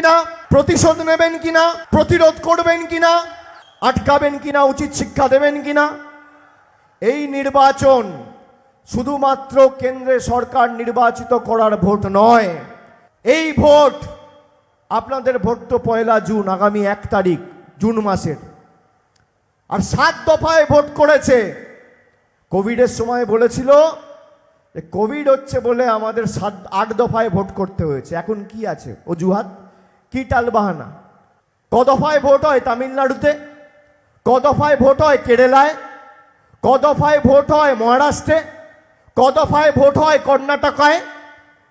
কিনা? প্রতিশোধ নেবেন কিনা? প্রতিরোধ করবেন কিনা? আটকাবেন কিনা? উচিত শিক্ষা দেবেন কিনা? এই নির্বাচন শুধুমাত্র কেন্দ্রে সরকার নির্বাচিত করার ভোট নয়। এই ভোট আপনাদের ভোট তো পয়লা জুন, আগামী এক তারিখ, জুন মাসের। আর সাত দফায় ভোট করেছে। কোভিডের সময় বলেছিল যে কোভিড হচ্ছে বলে আমাদের সাত আট দফায় ভোট করতে হয়েছে। এখন কি আছে? অজুহাত? কি টালবাহানা ক দফায় ভোট হয় তামিলনাড়ুতে? কদফায় ভোট হয় কেরালায়? কদফায় ভোট হয় মহারাষ্ট্রে? কদফায় ভোট হয় কর্ণাটকায়?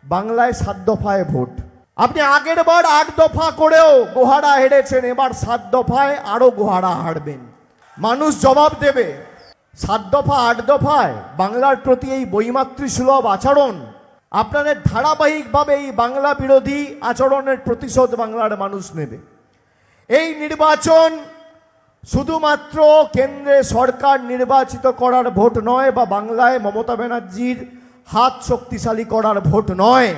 বাংলায় সাত দফায় ভোট। আপনি আগের বার আট দফা করেও গোহারা হেরেছেন, এবার সাত দফায় আরও গোহারা হারবেন। মানুষ জবাব দেবে, সাত দফা, আট দফায় বাংলার প্রতি এই বৈমাতৃ সুলভ আচরণ আপনাদের ধারাবাহিকভাবে এই বাংলা বিরোধী আচরণের প্রতিশোধ বাংলার মানুষ নেবে। এই নির্বাচন শুধুমাত্র কেন্দ্রে সরকার নির্বাচিত করার ভোট নয় বা বাংলায় মমতা ব্যানার্জির হাত শক্তিশালী করার ভোট নয়।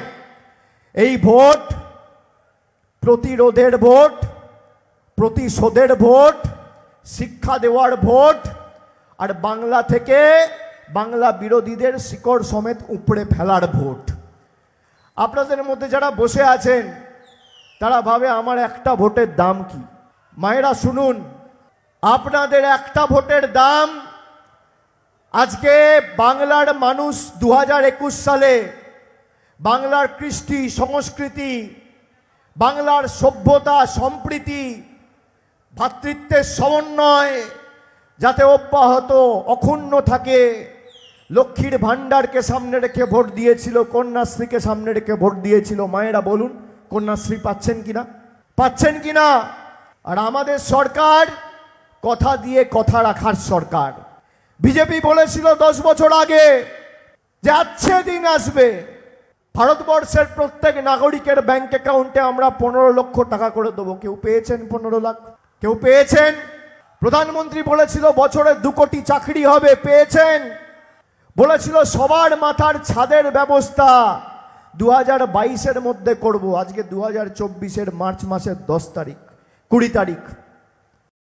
এই ভোট প্রতিরোধের ভোট, প্রতিশোধের ভোট, শিক্ষা দেওয়ার ভোট, আর বাংলা থেকে বাংলা বিরোধীদের শিকড় সমেত উপড়ে ফেলার ভোট। আপনাদের মধ্যে যারা বসে আছেন, তারা ভাবে আমার একটা ভোটের দাম কি। মায়েরা শুনুন, আপনাদের একটা ভোটের দাম আজকে বাংলার মানুষ দু সালে বাংলার কৃষ্টি সংস্কৃতি, বাংলার সভ্যতা, সম্প্রীতি ভ্রাতৃত্বের সমন্বয় যাতে অব্যাহত, অক্ষুণ্ণ থাকে। লক্ষ্মীর ভাণ্ডারকে সামনে রেখে ভোট দিয়েছিল, কন্যাশ্রীকে সামনে রেখে ভোট দিয়েছিল। মায়েরা বলুন, কন্যাশ্রী পাচ্ছেন কিনা? পাচ্ছেন কিনা? আর আমাদের সরকার, কথা দিয়ে কথা রাখার সরকার। বিজেপি বলেছিল দশ বছর আগে যে আচ্ছে দিন আসবে। ভারতবর্ষের প্রত্যেক নাগরিকের ব্যাংক অ্যাকাউন্টে আমরা পনেরো লক্ষ টাকা করে দেবো। কেউ পেয়েছেন পনেরো লাখ? কেউ পেয়েছেন? প্রধানমন্ত্রী বলেছিল বছরে দু কোটি চাকরি হবে, পেয়েছেন? বলেছিল, সবার মাথার ছাদের ব্যবস্থা দু হাজার বাইশের মধ্যে করব। আজকে দু হাজার চব্বিশের মার্চ মাসের দশ তারিখ, কুড়ি তারিখ।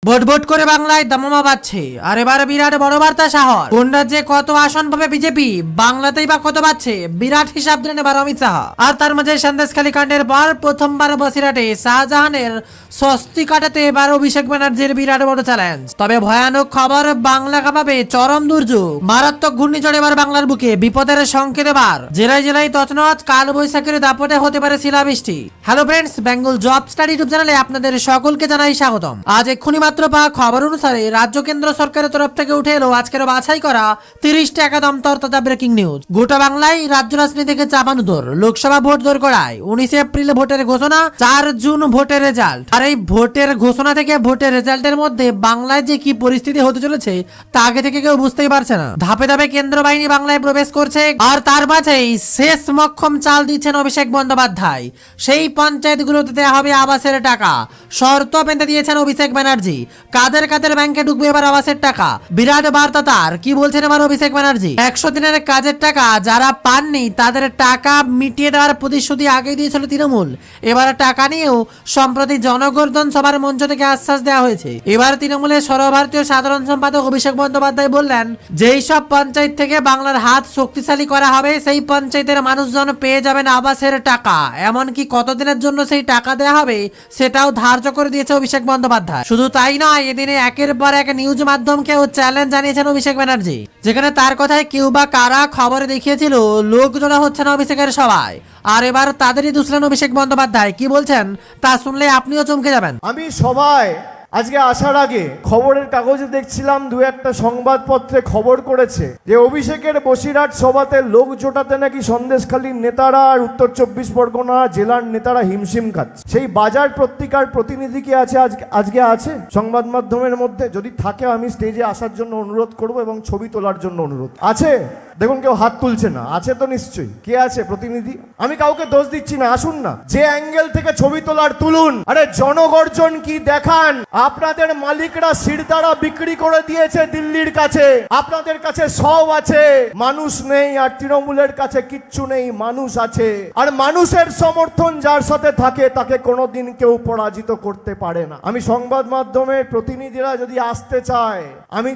ভোট করে বাংলায় দামামা পাচ্ছে আর এবার বিরাট বড় বার্তা শহর কোন রাজ্যে কত আসন পাবে বিজেপি? বাংলাতেই বা কত পাচ্ছে বিরাট হিসাব দিলেন এবার অমিত শাহ। আর তার মাঝে সন্দেশখালী কাণ্ডের পর প্রথমবার বসিরহাটে শাহজাহানের স্বস্তি কাটাতে এবার অভিষেক ব্যানার্জির বিরাট বড় চ্যালেঞ্জ তবে ভয়ানক খবর, বাংলা কাঁপাবে চরম দুর্যোগ। মারাত্মক ঘূর্ণিঝড় এবার বাংলার বুকে। বিপদের সংকেত এবার। জেলায় জেলায় তছনছ কাল বৈশাখের দাপটে হতে পারে শিলাবৃষ্টি। Hello friends Bengal job study YouTube চ্যানেলে আপনাদের সকলকে জানাই স্বাগতম। আজ এক্ষুনি মাত্র পাওয়া খবর অনুসারে রাজ্য কেন্দ্র সরকারের তরফ থেকে উঠে এলো আজকের বাছাই করা তিরিশ টাকা দম তরতাজা ব্রেকিং নিউজ গোটা বাংলায় রাজ্য রাজনীতি থেকে চাপানুতর লোকসভা ভোট দৌড় করায় উনিশে এপ্রিল ভোটের ঘোষণা, চার জুন ভোটের রেজাল্ট আর এই ভোটের ঘোষণা থেকে ভোটের রেজাল্টের মধ্যে বাংলায় যে কি পরিস্থিতি হতে চলেছে, তা আগে থেকে কেউ বুঝতেই পারছে না। ধাপে ধাপে কেন্দ্র বাহিনী বাংলায় প্রবেশ করছে। আর তার মাঝেই শেষ মক্ষম চাল দিচ্ছেন অভিষেক বন্দ্যোপাধ্যায়। সেই পঞ্চায়েতগুলোতে দেওয়া হবে আবাসের টাকা। শর্ত বেঁধে দিয়েছেন অভিষেক ব্যানার্জি। কাদের কাদের ব্যাংকে ঢুকবে এবার আবাসের টাকা? বিরাট বার্তা তার। কি বলছেন এবার অভিষেক ব্যানার্জি? একশো দিনের কাজের টাকা যারা পাননি, তাদের টাকা মিটিয়ে দেওয়ার প্রতিশ্রুতি আগে দিয়েছিল তৃণমূল। এবার টাকা নিয়েও সম্প্রতি জনগর্দন সভার মঞ্চ থেকে আশ্বাস দেওয়া হয়েছে। এবার তৃণমূলের সর্বভারতীয় সাধারণ সম্পাদক অভিষেক বন্দ্যোপাধ্যায় বললেন, যেই সব পঞ্চায়েত থেকে বাংলার হাত শক্তিশালী করা হবে, সেই পঞ্চায়েতের মানুষজন পেয়ে যাবেন আবাসের টাকা। এমনকি কতদিনের জন্য সেই টাকা দেওয়া হবে, সেটাও ধার্য করে দিয়েছে অভিষেক বন্দ্যোপাধ্যায়। শুধু তাই নয়, এদিনে একের পর এক নিউজ মাধ্যমকেও চ্যালেঞ্জ জানিয়েছেন অভিষেক ব্যানার্জি, যেখানে তার কথায় কেউ বা কারা খবরে দেখিয়েছিল লোক জোড়া হচ্ছে না অভিষেকের সবাই আর এবার তাদেরই দুসলেন অভিষেক বন্দ্যোপাধ্যায়, কি বলছেন তা শুনলে আপনিও চমকে যাবেন। আমি সবাই আজকে আসার আগে খবরের কাগজে দেখছিলাম দু একটা সংবাদপত্রে খবর করেছে যে অভিষেকের বসিরহাট সভাতে লোক জোটাতে নাকি সন্দেশখালীর নেতারা আর উত্তর চব্বিশ পরগনা জেলার নেতারা হিমশিম খাচ্ছে। সেই বাজার পত্রিকার প্রতিনিধি কি আছে আজকে আজকে আছে? সংবাদ মাধ্যমের মধ্যে যদি থাকে, আমি স্টেজে আসার জন্য অনুরোধ করব এবং ছবি তোলার জন্য অনুরোধ। আছে? দেখুন, কেউ হাত তুলছে না। আছে তো নিশ্চয়ই। কে আছে প্রতিনিধি? আমি কাউকে দোষ দিচ্ছি না, আসুন না। যে অ্যাঙ্গেল থেকে ছবি তোলার তুলুন। আরে জনগর্জন কি দেখান? আপনাদের মালিকরা সিরদারা বিক্রি করে দিয়েছে দিল্লির কাছে। আপনাদের কাছে সব আছে। মানুষ নেই আর তৃণমূলের কাছে কিচ্ছু নেই, মানুষ আছে। আর মানুষের সমর্থন যার সাথে থাকে, তাকে কোনোদিন কেউ পরাজিত করতে পারে না। আমি সংবাদ মাধ্যমের প্রতিনিধিরা যদি আসতে চায়, আমি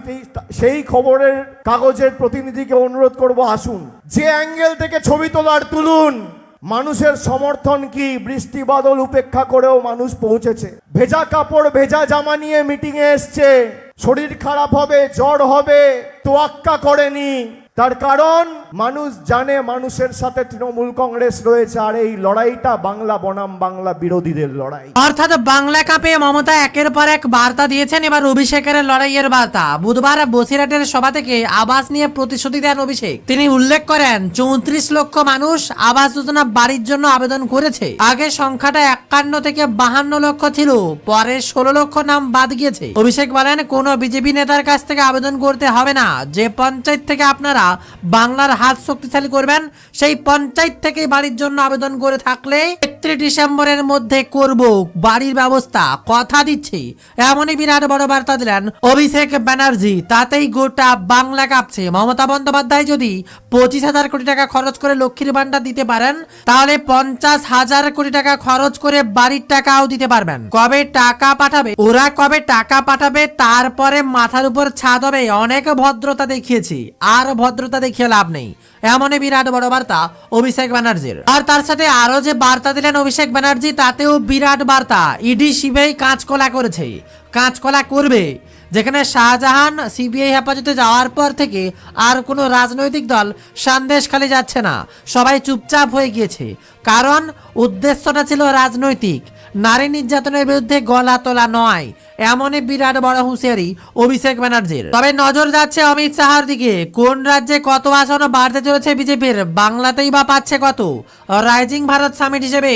সেই খবরের কাগজের প্রতিনিধিকে অনুরোধ করব, আসুন। যে অ্যাঙ্গেল থেকে ছবি তোলার, তুলুন। মানুষের সমর্থন কি? বৃষ্টি বাদল উপেক্ষা করেও মানুষ পৌঁছেছে। ভেজা কাপড়, ভেজা জামা নিয়ে মিটিংয়ে এসছে। শরীর খারাপ হবে, জ্বর হবে, তোয়াক্কা করেনি। তার কারণ, মানুষ জানে মানুষের সাথে তৃণমূল কংগ্রেস রয়েছে আর এই লড়াইটা বাংলা বনাম বাংলা বিরোধীদের লড়াই। অর্থাৎ বাংলা কাপে মমতা একের পর এক বার্তা দিয়েছেন এবার অভিষেকের লড়াইয়ের বার্তা। বুধবার বসিরহাটের সভা থেকে আবাস নিয়ে প্রতিশ্রুতি দেন অভিষেক। তিনি উল্লেখ করেন, চৌত্রিশ লক্ষ মানুষ আবাস যোজনা বাড়ির জন্য আবেদন করেছে। আগে সংখ্যাটা একান্ন থেকে বাহান্ন লক্ষ ছিল, পরে ষোলো লক্ষ নাম বাদ গিয়েছে। অভিষেক বলেন, কোন বিজেপি নেতার কাছ থেকে আবেদন করতে হবে না। যে পঞ্চায়েত থেকে আপনারা বাংলার হাত শক্তিশালী করবেন, সেই পঞ্চায়েত থেকে বাড়ির জন্য আবেদন করে থাকলে একত্রিশ ডিসেম্বরের মধ্যে করব। বাড়ির ব্যবস্থা, কথা দিচ্ছি। এমনই বিরাট বড় বার্তা দিলেন অভিষেক ব্যানার্জি। তাতেই গোটা বাংলা কাঁপছে। মমতা বন্দ্যোপাধ্যায় যদি পঁচিশ হাজার কোটি টাকা খরচ করে লক্ষ্মীর ভান্ডার দিতে পারেন, তাহলে পঞ্চাশ হাজার কোটি টাকা খরচ করে বাড়ির টাকাও দিতে পারবেন। কবে টাকা পাঠাবে? ওরা কবে টাকা পাঠাবে? তারপরে মাথার উপর ছাদ হবে। অনেক ভদ্রতা দেখিয়েছি। আর ভদ্রতা দেখিয়ে লাভ নেই। এমনই বিরাট বড় বার্তা অভিষেক ব্যানার্জির। আর তার সাথে আরও যে বার্তা দিলেন অভিষেক ব্যানার্জি, তাতেও বিরাট বার্তা। ইডি সিবিআই কাঁচকলা করেছে। কাঁচকলা করবে। যেখানে শাহজাহান সিবিআই হেফাজতে যাওয়ার পর থেকে আর কোনো রাজনৈতিক দল সন্দেশখালি যাচ্ছে না। সবাই চুপচাপ হয়ে গিয়েছে। কারণ উদ্দেশ্যটা ছিল রাজনৈতিক। নারী নির্যাতনের বিরুদ্ধে গলা তোলা নয়, এমনই বিরাট বড় হুঁশিয়ারি অভিষেক ব্যানার্জির। তবে নজর যাচ্ছে অমিত শাহর দিকে। কোন রাজ্যে কত আসন বাড়তে চলেছে বিজেপির? বাংলাতেই বা পাচ্ছে কত? রাইজিং ভারত সামিট হিসেবে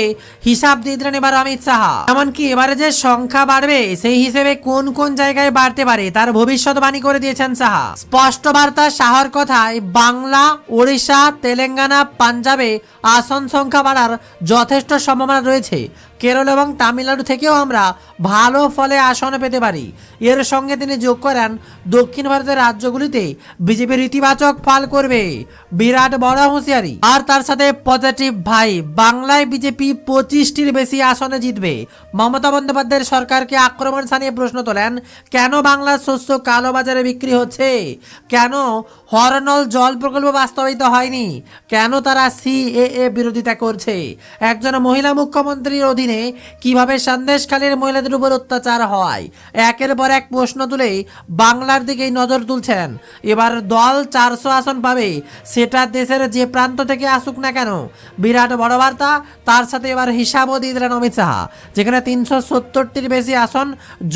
হিসাব দিলেন এবার অমিত শাহ। এমনকি এবারে যে সংখ্যা বাড়বে, সেই হিসেবে কোন কোন জায়গায় বাড়তে পারে, তার ভবিষ্যৎবাণী করে দিয়েছেন শাহ। স্পষ্ট বার্তা, শাহর কথায়, বাংলা, ওড়িশা, তেলেঙ্গানা, পাঞ্জাবে আসন সংখ্যা বাড়ার যথেষ্ট সম্ভাবনা রয়েছে। কেরল এবং তামিলনাড়ু থেকেও আমরা ভালো ফলে আসন পেতে পারি। এর সঙ্গে তিনি যোগ করেন দক্ষিণ ভারতের রাজ্যগুলিতে বিজেপির ইতিবাচক ফল করবে। বিরাট বড় হুঁশিয়ারি। আর তার সাথে পজিটিভ ভাই, বাংলায় বিজেপি পঁচিশটির বেশি আসনে জিতবে। মমতা বন্দ্যোপাধ্যায়ের সরকারকে আক্রমণ সানিয়ে প্রশ্ন তোলেন, কেন বাংলার শস্য কালোবাজারে বিক্রি হচ্ছে? কেন হরনল জল প্রকল্প বাস্তবায়িত হয়নি? কেন তারা সিএএ বিরোধিতা করছে? একজন মহিলা মুখ্যমন্ত্রীর অধীনে কীভাবে সন্দেশখালীর মহিলাদের উপর অত্যাচার হয়? একের পর এক প্রশ্ন তুলেই বাংলার দিকেই নজর তুলছেন। এবার দল চারশো আসন পাবে। সেটা দেশের যে প্রান্ত থেকে আসুক না কেন, বিরাট বড় বার্তা। তার সাথে এবার হিসাবও দিয়ে দিলেন অমিত শাহ, যেখানে তিনশো সত্তরটির বেশি আসন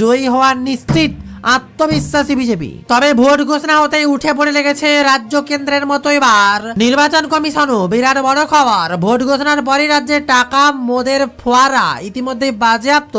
জয়ী হওয়া নিশ্চিত। আত্মবিশ্বাসী বিজেপি। তবে ভোট ঘোষণা হতেই উঠে পড়ে লেগেছে রাজ্য কেন্দ্রের মতো এবার। নির্বাচন কমিশনও বিরাট বড় খবর। ভোট ঘোষণার পরই রাজ্যে টাকা, মোদের ফোয়ারা ইতিমধ্যে বাজেয়াপ্ত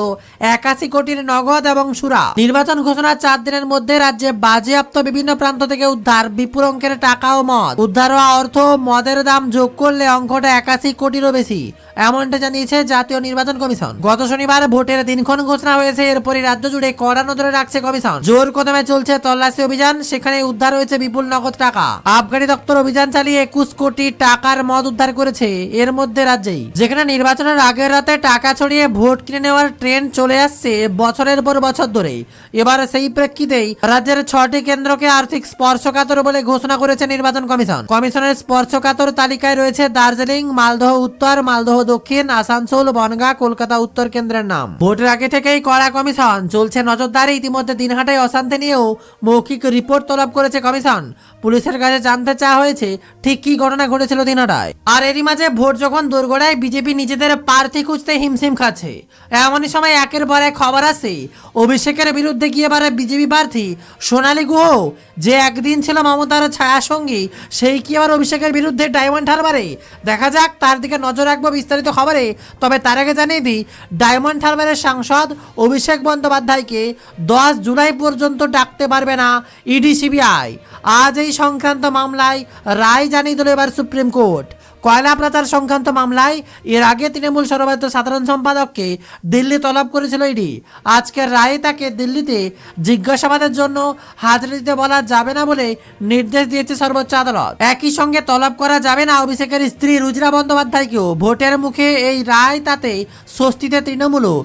একাশি কোটির নগদ এবং সুরা। নির্বাচন ঘোষণার চার দিনের মধ্যে রাজ্যে বাজেয়াপ্ত বিভিন্ন প্রান্ত থেকে উদ্ধার, বিপুল অঙ্কের টাকা ও মদ। উদ্ধার হওয়া অর্থ মদের দাম যোগ করলে অঙ্কটা একাশি কোটিরও বেশি, এমনটা জানিয়েছে জাতীয় নির্বাচন কমিশন। গত শনিবার ভোটের দিনক্ষণ ঘোষণা হয়েছে, এরপরই রাজ্য জুড়ে কড়া নজরে রাখছে কমিশন। জোর কদমে চলছে তল্লাশি অভিযান, সেখানে উদ্ধার হয়েছে বিপুল নগদ টাকা। আবগারি দপ্তর অভিযান চালিয়ে একুশ কোটি টাকার মদ উদ্ধার করেছে এর মধ্যে রাজ্যেই। যেখানে নির্বাচনের আগের রাতে টাকা ছড়িয়ে ভোট কিনে নেওয়ার ট্রেন্ড চলে আসছে বছরের পর বছর ধরে এবার সেই প্রেক্ষিতেই রাজ্যের ছটি কেন্দ্রকে আর্থিক স্পর্শকাতর বলে ঘোষণা করেছে নির্বাচন কমিশন। কমিশনের স্পর্শকাতর তালিকায় রয়েছে দার্জিলিং, মালদহ উত্তর, মালদহ দক্ষিণ, আসানসোল, বনগাঁ, কলকাতা উত্তর কেন্দ্রের নাম। ভোটের আগে থেকেই কড়া কমিশন, চলছে নজরদারি, ইতিমধ্যে দিনহাটায় অশান্তি নিয়েও মৌখিক রিপোর্ট তলব করেছে কমিশন। পুলিশের কাছে জানতে চাওয়া হয়েছে ঠিক কি ঘটনা ঘটেছিল দিনহাটায় আর এরই মাঝে ভোট যখন দোরগোড়ায় বিজেপি নিজেদের প্রার্থী খুঁজতে হিমশিম খাচ্ছে, এমনই সময় একের পর এক খবর আসে, অভিষেকের বিরুদ্ধে গিয়ে এবারে বিজেপি প্রার্থী সোনালী গুহ, যে একদিন ছিল মমতার ছায়া সঙ্গী, সেই কি আবার অভিষেকের বিরুদ্ধে ডায়মন্ড হারবারে? দেখা যাক, তার দিকে নজর রাখব বিস্তারিত খবরে, তবে তার আগে জানিয়ে দিই, ডায়মন্ড হারবারের সাংসদ অভিষেক বন্দ্যোপাধ্যায়কে দশ জুলাই জুলাই পর্যন্ত ডাকতে পারবে না ইডি, সিবিআই। আজ এই সংক্রান্ত মামলায় রায় জানিয়ে দিল এবার সুপ্রিম কোর্ট। কয়লা পাচার সংক্রান্ত মামলায় এর আগে তৃণমূল সর্বাধিক সাধারণ সম্পাদককে দিল্লি তলব করেছিল ইডি। আজকের রায়ে তাকে দিল্লিতে জিজ্ঞাসাবাদের জন্য হাজিরা দিতে বলা যাবে না বলে নির্দেশ দিয়েছে সর্বোচ্চ আদালত। একই সঙ্গে তলব করা যাবে না অভিষেকের স্ত্রী রুজরা বন্দ্যোপাধ্যায়কেও ভোটের মুখে এই রায় তাতে স্বস্তিতে তৃণমূলও।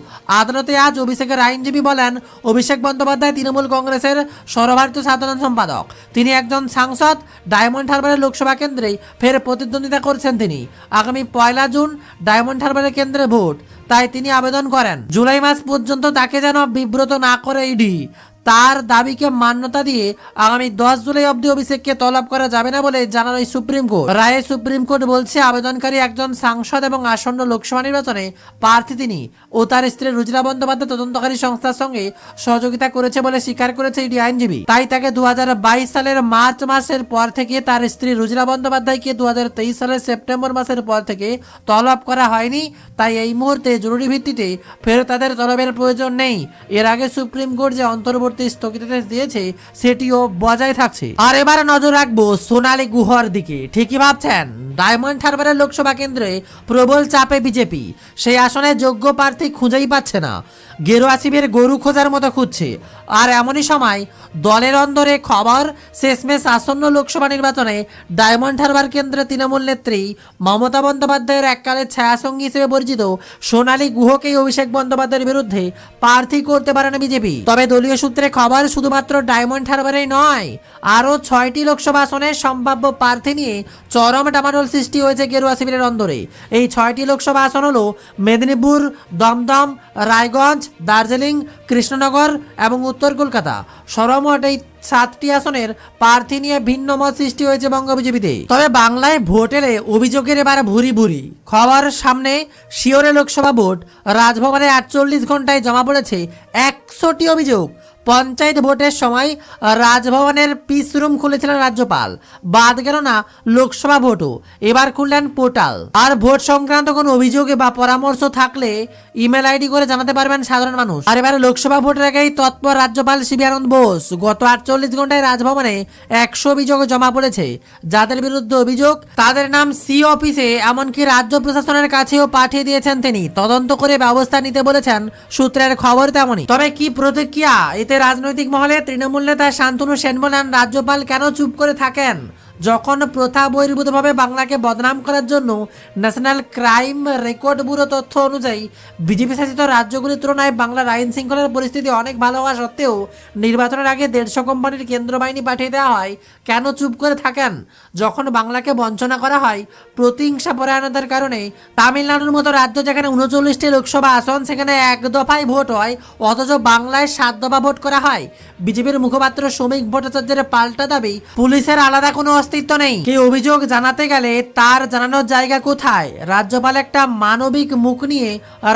আদালতে আজ অভিষেকের আইনজীবী বলেন, অভিষেক বন্দ্যোপাধ্যায় তৃণমূল কংগ্রেসের সর্বভারতীয় সাধারণ সম্পাদক। তিনি একজন সাংসদ, ডায়মন্ড হারবারের লোকসভা কেন্দ্রে ফের প্রতিদ্বন্দ্বিতা করছেন। তিনি। আগামী পয়লা জুন ডায়মন্ড হারবারের কেন্দ্রে ভোট, তাই তিনি আবেদন করেন। জুলাই মাস পর্যন্ত তাকে যেন বিব্রত না করে ইডি। তার দাবিকে মান্যতা দিয়ে আগামী দশ জুলাই অবধি অভিষেককে তলব করা যাবে না বলে জানালো সুপ্রিম কোর্ট। রায়ে সুপ্রিম কোর্ট বলছে, আবেদনকারী একজন সাংসদ এবং আসন্ন লোকসভা নির্বাচনে প্রার্থী তিনি ও তার স্ত্রী রুজিরা বন্দ্যোপাধ্যায় তদন্তকারী সংস্থার সঙ্গে সহযোগিতা করেছে বলে স্বীকার করেছে ইডি আইনজীবী। তাই তাকে দু হাজার বাইশ সালের মার্চ মাসের পর থেকে তার স্ত্রী রুজিরা বন্দ্যোপাধ্যায়কে দু হাজার তেইশ সালের সেপ্টেম্বর মাসের পর থেকে তলব করা হয়নি। তাই এই মুহূর্তে জরুরি ভিত্তিতে ফের তাদের তলবের প্রয়োজন নেই। এর আগে সুপ্রিম কোর্ট যে অন্তর্বর্তী স্থগিতাদেশ দিয়েছে, সেটিও বজায় থাকছে। আর এবার নজর রাখব সোনালী গুহর দিকে। ঠিকই ভাবছেন, ডায়মন্ড হারবারের লোকসভা কেন্দ্রে প্রবল চাপে বিজেপি। সেই আসনে যোগ্য প্রার্থী খুঁজেই পাচ্ছে না। গেরুয়া শিবির গরু খোঁজার মতো খুঁজছে। আর এমনই সময় দলের অন্দরে খবর, শেষমেশ আসন্ন লোকসভা নির্বাচনে ডায়মন্ড হারবার কেন্দ্রে তৃণমূল নেত্রী মমতা বন্দ্যোপাধ্যায়ের এককালের ছায়াসঙ্গী হিসেবে পরিচিত সোনালী গুহকেই অভিষেক বন্দ্যোপাধ্যায়ের বিরুদ্ধে প্রার্থী করতে পারে না বিজেপি। তবে দলীয় সূত্রে খবর শুধুমাত্র ডায়মন্ড হারবারেই নয়, আরও ছয়টি লোকসভা আসনের সম্ভাব্য প্রার্থী নিয়ে চরম ডামাডোল সৃষ্টি হয়েছে গেরুয়া শিবিরের অন্দরে। এই ছয়টি লোকসভা আসন হল মেদিনীপুর, দমদম, রায়গঞ্জ, দার্জিলিং, কৃষ্ণনগর এবং উত্তর কলকাতা। সরমোট এই সাতটি আসনের প্রার্থী নিয়ে ভিন্ন মত সৃষ্টি হয়েছে বঙ্গ বিজেপিতে তবে বাংলায় ভোট এলে অভিযোগের এবার ভুরি ভুরি। খবর সামনে, শিওরে লোকসভা ভোট। রাজভবনে আটচল্লিশ ঘন্টায় জমা পড়েছে একশোটি অভিযোগ। পঞ্চায়েত ভোটের সময় রাজভবনের পিস রুম খুলেছিলেন রাজ্যপাল। বাদ গেল না লোকসভা ভোটও। এবার খুললেন পোর্টাল। আর ভোট সংক্রান্ত কোনো অভিযোগে বা পরামর্শ থাকলে ইমেল আইডি করে জানাতে পারবেন সাধারণ মানুষ। আর এবার লোকসভা ভোটের আগেই তৎপর রাজ্যপাল শিবি আনন্দ বোস গত আটচল্লিশ ঘন্টায় রাজভবনে একশো অভিযোগ জমা পড়েছে। যাদের বিরুদ্ধে অভিযোগ, তাদের নাম সি অফিসে, এমনকি রাজ্য প্রশাসনের কাছেও পাঠিয়ে দিয়েছেন তিনি। তদন্ত করে ব্যবস্থা নিতে বলেছেন সূত্রের খবর তেমনই। তবে কি প্রতিক্রিয়া? এতে রাজনৈতিক মহলে তৃণমূল নেতা শান্তনু সেন বলেন রাজ্যপাল কেন চুপ করে থাকেন? যখন প্রথা বহির্ভূতভাবে বাংলাকে বদনাম করার জন্য ন্যাশনাল ক্রাইম রেকর্ড ব্যুরো তথ্য অনুযায়ী, বিজেপি শাসিত রাজ্যগুলির তুলনায় বাংলার আইন শৃঙ্খলার পরিস্থিতি অনেক ভালো হওয়া সত্ত্বেও নির্বাচনের আগে দেড়শো কোম্পানির কেন্দ্র বাহিনী পাঠিয়ে দেওয়া হয়। কেন চুপ করে থাকেন? যখন বাংলাকে বঞ্চনা করা হয়, প্রতিহিংসা পরায়ণতার কারণে তামিলনাড়ুর মতো রাজ্য যেখানে উনচল্লিশটি লোকসভা আসন, সেখানে এক দফায় ভোট হয়, অথচ বাংলায় সাত দফা ভোট করা হয়। বিজেপির মুখপাত্র শ্রমিক ভট্টাচার্যের পাল্টা দাবি, পুলিশের আলাদা কোনো অস্তিত্ব নেই। কি অভিযোগ জানাতে গেলে তার জানানোর জায়গা কোথায়? রাজ্যপাল একটা মানবিক মুখ নিয়ে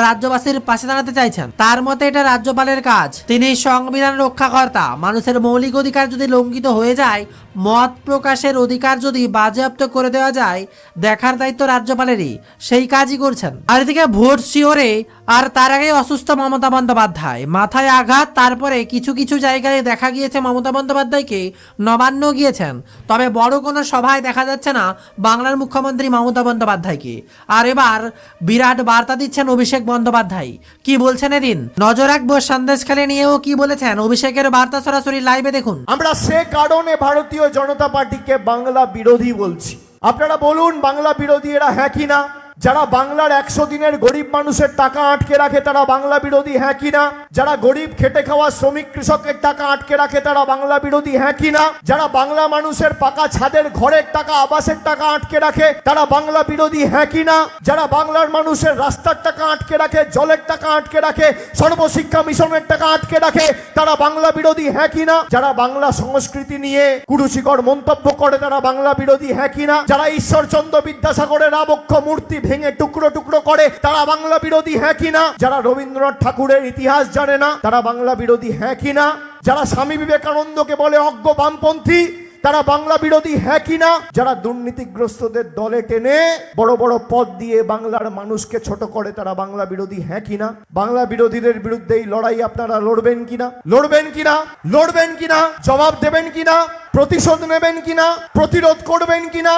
রাজ্যবাসীর পাশে দাঁড়াতে চাইছেন। তার মতে এটা রাজ্যপালের কাজ। তিনি সংবিধান রক্ষাকর্তা। মানুষের মৌলিক অধিকার যদি লঙ্ঘিত হয়ে যায় মত প্রকাশের অধিকার যদি বাজেয়াপ্ত করে দেওয়া যায়, দেখার দায়িত্ব রাজ্যপালেরই। সেই কাজই করছেন। আর এদিকে ভোট শিওরে আর তার আগে অসুস্থ মমতা বন্দ্যোপাধ্যায়। মাথায় আঘাত, তারপরে কিছু কিছু জায়গায় দেখা গিয়েছে মমতা বন্দ্যোপাধ্যায়কে নবান্ন গিয়েছেন। তবে বড় কোনো সভায় দেখা যাচ্ছে না বাংলার মুখ্যমন্ত্রী মমতা বন্দ্যোপাধ্যায়কে। আর এবার বিরাট বার্তা দিচ্ছেন অভিষেক বন্দ্যোপাধ্যায়। কি বলছেন এদিন? নজর রাখব সন্দেশখালী নিয়েও কি বলেছেন? অভিষেকের বার্তা সরাসরি লাইভে দেখুন। আমরা সে কারণে ভারতীয় জনতা পার্টিকে বাংলা বিরোধী বলছি। আপনারা বলুন বাংলা বিরোধী এরা হ্যাঁ কি না যারা বাংলার একশো দিনের গরিব মানুষের টাকা আটকে রাখে তারা বাংলা বিরোধী হ্যাঁ কি না? যারা গরিব খেটে খাওয়া শ্রমিক কৃষকের টাকা আটকে রাখে তারা বাংলা বিরোধী হ্যাঁ কি না? যারা বাংলা মানুষের পাকা ছাদের ঘরের টাকা, আবাসের টাকা আটকে রাখে তারা বাংলা বিরোধী হ্যাঁ কি না? যারা বাংলার মানুষের রাস্তার টাকা আটকে রাখে, জলের টাকা আটকে রাখে, সর্বশিক্ষা মিশনের টাকা আটকে রাখে তারা বাংলা বিরোধী হ্যাঁ কি না? যারা বাংলা সংস্কৃতি নিয়ে কুরুচিকর মন্তব্য করে তারা বাংলা বিরোধী হ্যাঁ কি না? যারা ঈশ্বরচন্দ্র বিদ্যাসাগরের আবক্ষ মূর্তি ভেঙে টুকরো টুকরো করে তারা বাংলা বিরোধী হ্যাঁ কি না যারা রবীন্দ্রনাথ ঠাকুরের ইতিহাস জানে না তারা বাংলা বিরোধী হ্যাঁ কি না যারা স্বামী বিবেকানন্দকে বলে অজ্ঞ বামপন্থী তারা বাংলা বিরোধী হ্যাঁ কিনা যারা দুর্নীতিগ্রস্তদের দলে টেনে বড় বড় পদ দিয়ে বাংলার মানুষকে ছোট করে তারা বাংলা বিরোধী হ্যাঁ কিনা বাংলা বিরোধীদের বিরুদ্ধে এই লড়াই আপনারা লড়বেন কিনা লড়বেন কিনা লড়বেন কিনা জবাব দেবেন কিনা প্রতিশোধ নেবেন কিনা প্রতিরোধ করবেন কিনা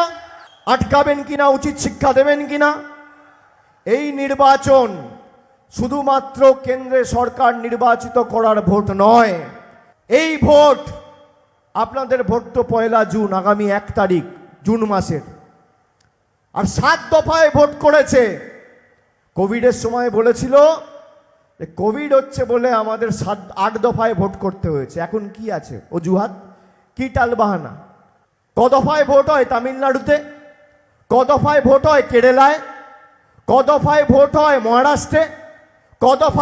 আটকাবেন কিনা, উচিত শিক্ষা দেবেন কিনা? এই নির্বাচন শুধুমাত্র কেন্দ্রে সরকার নির্বাচিত করার ভোট নয়, এই ভোট আপনাদের ভোট তো পয়লা জুন, আগামী এক তারিখ, জুন মাসের। আর সাত দফায় ভোট করেছে। কোভিডের সময় বলেছিল যে কোভিড হচ্ছে বলে আমাদের সাত, আট দফায় ভোট করতে হয়েছে। এখন কি আছে? অজুহাত? কি টালবাহানা? ক দফায় ভোট হয় তামিলনাড়ুতে? ক দফায় ভোট হয় কেরালায় ক দফায় ভোট হয় মহারাষ্ট্রে ক দফায়